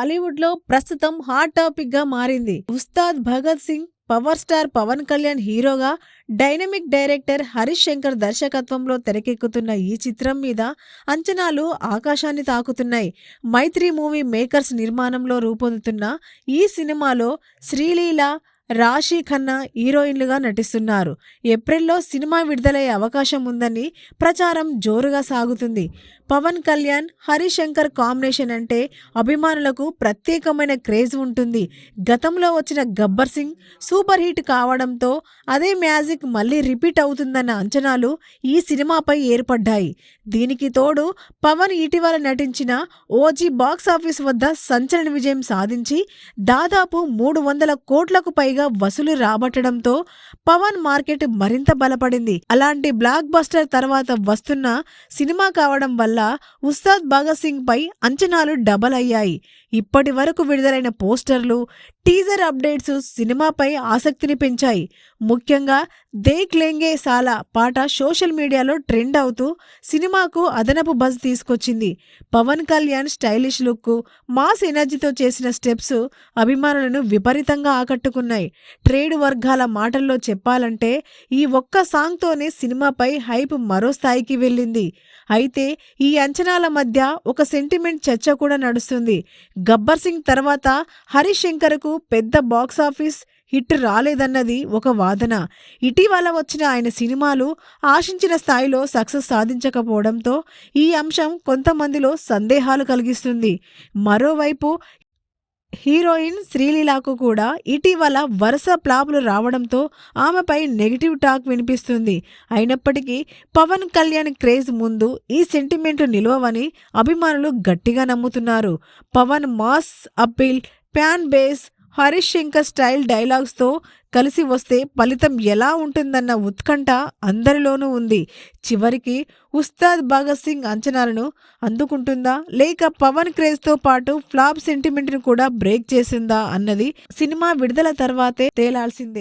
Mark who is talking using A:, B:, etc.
A: బాలీవుడ్లో ప్రస్తుతం హాట్ టాపిక్గా మారింది. ఉస్తాద్ భగత్ సింగ్ పవర్ స్టార్ పవన్ కళ్యాణ్ హీరోగా డైనమిక్ డైరెక్టర్ హరీష్ శంకర్ దర్శకత్వంలో తెరకెక్కుతున్న ఈ చిత్రం మీద అంచనాలు ఆకాశాన్ని తాకుతున్నాయి. మైత్రి మూవీ మేకర్స్ నిర్మాణంలో రూపొందుతున్న ఈ సినిమాలో శ్రీలీల రాశి ఖన్నా హీరోయిన్లుగా నటిస్తున్నారు. ఏప్రిల్లో సినిమా విడుదలయ్యే అవకాశం ఉందని ప్రచారం జోరుగా సాగుతుంది. పవన్ కళ్యాణ్ హరిశంకర్ కాంబినేషన్ అంటే అభిమానులకు ప్రత్యేకమైన క్రేజ్ ఉంటుంది. గతంలో వచ్చిన గబ్బర్ సింగ్ సూపర్ హిట్ కావడంతో అదే మ్యాజిక్ మళ్ళీ రిపీట్ అవుతుందన్న అంచనాలు ఈ సినిమాపై ఏర్పడ్డాయి. దీనికి తోడు పవన్ ఇటీవల నటించిన ఓజీ బాక్స్ ఆఫీస్ వద్ద సంచలన విజయం సాధించి దాదాపు మూడు వందల కోట్లకు పైగా వసూలు రాబట్టడంతో పవన్ మార్కెట్ మరింత బలపడింది. అలాంటి బ్లాక్ బస్టర్ తర్వాత వస్తున్న సినిమా కావడం వల్ల ఉస్తాద్ భగత్ సింగ్ పై అంచనాలు డబల్ అయ్యాయి. ఇప్పటి వరకు విడుదలైన పోస్టర్లు టీజర్ అప్డేట్స్ సినిమాపై ఆసక్తిని పెంచాయి. ముఖ్యంగా దేక్ లెంగే సాలా పాట సోషల్ మీడియాలో ట్రెండ్ అవుతూ సినిమాకు అదనపు బజ్ తీసుకొచ్చింది. Pawan Kalyan stylish look mass ఎనర్జీతో చేసిన స్టెప్స్ అభిమానులను విపరీతంగా ఆకట్టుకున్నాయి. ట్రేడ్ వర్గాల మాటల్లో చెప్పాలంటే ఈ ఒక్క సాంగ్తోనే సినిమాపై హైప్ మరో స్థాయికి వెళ్ళింది. అయితే ఈ అంచనాల మధ్య ఒక సెంటిమెంట్ చర్చ కూడా నడుస్తుంది. గబ్బర్ సింగ్ తర్వాత హరీష్ శంకర్కు పెద్ద బాక్స్ ఆఫీస్ హిట్ రాలేదన్నది ఒక వాదన. ఇటీవల వచ్చిన ఆయన సినిమాలు ఆశించిన స్థాయిలో సక్సెస్ సాధించకపోవడంతో ఈ అంశం కొంతమందిలో సందేహాలు కలిగిస్తుంది. మరోవైపు హీరోయిన్ శ్రీలీలాకు కూడా ఇటీవల వరుస ప్లాపులు రావడంతో ఆమెపై నెగిటివ్ టాక్ వినిపిస్తుంది. అయినప్పటికీ పవన్ కళ్యాణ్ క్రేజ్ ముందు ఈ సెంటిమెంట్ నిలవని అభిమానులు గట్టిగా నమ్ముతున్నారు. Pawan mass appeal fan base Harish Shankar style డైలాగ్స్తో కలిసి వస్తే ఫలితం ఎలా ఉంటుందన్న ఉత్కంఠ అందరిలోనూ ఉంది. చివరికి ఉస్తాద్ భగత్ సింగ్ అంచనాలను అందుకుంటుందా? లేక పవన్ క్రేజ్తో పాటు ఫ్లాప్ సెంటిమెంట్ను కూడా బ్రేక్ చేసిందా అన్నది సినిమా విడుదల తర్వాతే తేలాల్సిందే.